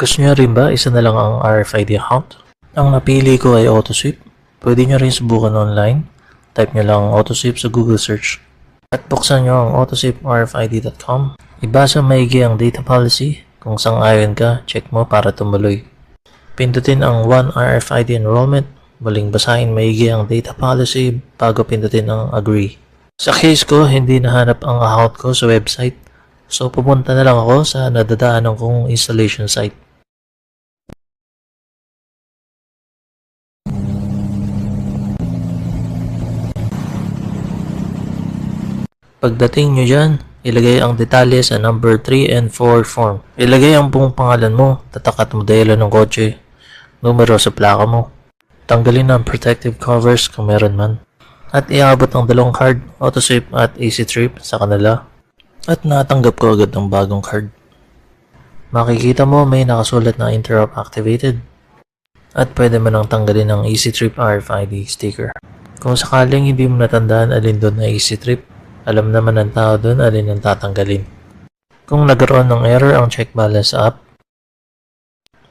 Gusto nyo rin ba isa na lang ang RFID account? Ang napili ko ay AutoSweep. Pwede nyo rin subukan online. Type nyo lang AutoSweep sa Google search. At buksan nyo ang autosweeprfid.com. Ibasa maigi ang data policy. Kung sang ayon ka, check mo para tumuloy. Pindutin ang One RFID Enrollment. Muling basahin maigi ang data policy bago pindutin ang Agree. Sa case ko, hindi nahanap ang account ko sa website. So pupunta na lang ako sa nadadaanan kong installation site. Pagdating nyo dyan, ilagay ang detalye sa number 3 and 4 form. Ilagay ang buong pangalan mo, tatak at modelo ng kotse, numero sa plaka mo. Tanggalin ang protective covers kung meron man. At iabot ang dalawang card, AutoSweep at Easy Trip sa kanila. At natanggap ko agad ang bagong card. Makikita mo may nakasulat na interrupt activated. At pwede mo nang tanggalin ang Easy Trip RFID sticker. Kung sakaling hindi mo natandaan alin doon na Easy Trip, alam naman ng tao doon alin ang tatanggalin. Kung nagkaroon ng error ang check balance app,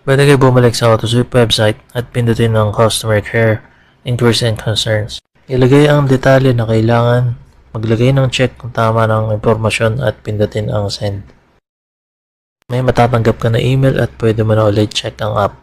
pwede kayo bumalik sa AutoSweep website at pindutin ang Customer Care, Inquiries and Concerns. Ilagay ang detalye na kailangan, maglagay ng check kung tama ng impormasyon at pindutin ang send. May matatanggap ka na email at pwede mo na ulit check ang app.